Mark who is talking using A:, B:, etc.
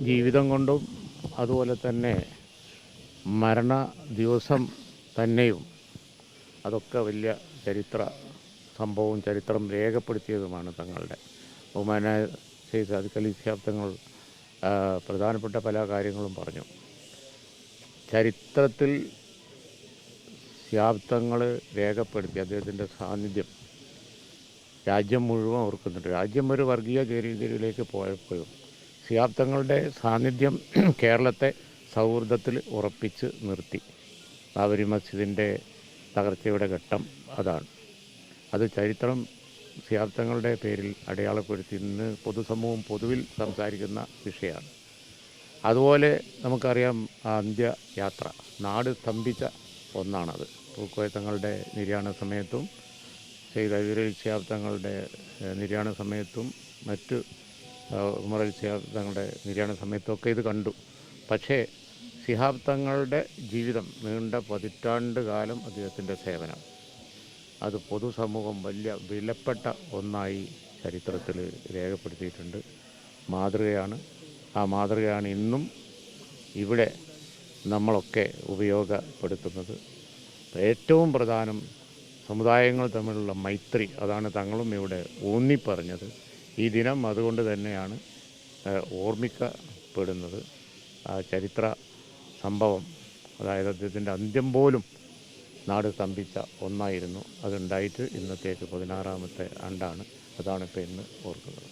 A: ജീവിതം കൊണ്ടും അതുപോലെ തന്നെ മരണ ദിവസം തന്നെയും അതൊക്കെ വലിയ ചരിത്ര സംഭവവും ചരിത്രം രേഖപ്പെടുത്തിയതുമാണ് തങ്ങളുടെ ബഹുമാന ചെയ്ത് അതുക്കലി തങ്ങൾ പ്രധാനപ്പെട്ട പല കാര്യങ്ങളും പറഞ്ഞു. ചരിത്രത്തിൽ ശാബ്ദങ്ങൾ രേഖപ്പെടുത്തി അദ്ദേഹത്തിന്റെ സാന്നിധ്യം രാജ്യം മുഴുവൻ ഓർക്കുന്നുണ്ട്. രാജ്യം ഒരു വർഗീയ ചേരിതിരിയിലേക്ക് പോയപ്പോഴും ശിയാബ്ദങ്ങളുടെ സാന്നിധ്യം കേരളത്തെ സൗഹൃദത്തിൽ ഉറപ്പിച്ച് നിർത്തി. ബാബരി മസ്ജിദിന്റെ തകർച്ചയുടെ ഘട്ടം അതാണ്. അത് ചരിത്രം സിയാബ്ദങ്ങളുടെ പേരിൽ അടയാളപ്പെടുത്തി ഇന്ന് പൊതുസമൂഹം പൊതുവിൽ സംസാരിക്കുന്ന വിഷയമാണ്. അതുപോലെ നമുക്കറിയാം അന്ത്യയാത്ര നാട് സ്തംഭിച്ച ഒന്നാണത്. പൂക്കോയ തങ്ങളുടെ നിര്യാണ സമയത്തും ചെയ്ത ശാബ്ദങ്ങളുടെ നിര്യാണ സമയത്തും മറ്റ് ഉമറൽ തങ്ങളുടെ നിര്യാണ സമയത്തൊക്കെ ഇത് കണ്ടു. പക്ഷേ ശിഹാബ് തങ്ങളുടെ ജീവിതം നീണ്ട പതിറ്റാണ്ട് കാലം അദ്ദേഹത്തിന്റെ സേവനം. അത് പൊതുസമൂഹം വലിയ വിലപ്പെട്ട ഒന്നായി ചരിത്രത്തിൽ രേഖപ്പെടുത്തിയിട്ടുണ്ട്. മാതൃകയാണ്. ആ മാതൃകയാണ് ഇന്നും ഇവിടെ നമ്മളൊക്കെ ഉപയോഗപ്പെടുത്തുന്നത്. ഏറ്റവും പ്രധാനം സമുദായങ്ങൾ തമ്മിലുള്ള മൈത്രി അതാണ് തങ്ങളും ഇവിടെ ഊന്നിപ്പറഞ്ഞത്. ഈ ദിനം അതുകൊണ്ട് തന്നെയാണ് ഓർമ്മിക്കപ്പെടുന്നത്. ആ ചരിത്ര സംഭവം അതായത് അദ്ദേഹത്തിന്റെ അന്ത്യം പോലും നാട് സ്തംഭിച്ച ഒന്നായിരുന്നു. അതുണ്ടായിട്ട് ഇന്നത്തേക്ക് പതിനാറാമത്തെ ആണ്ടാണ്. അതാണ് ഇപ്പോൾ ഇന്ന് ഓർക്കുന്നത്.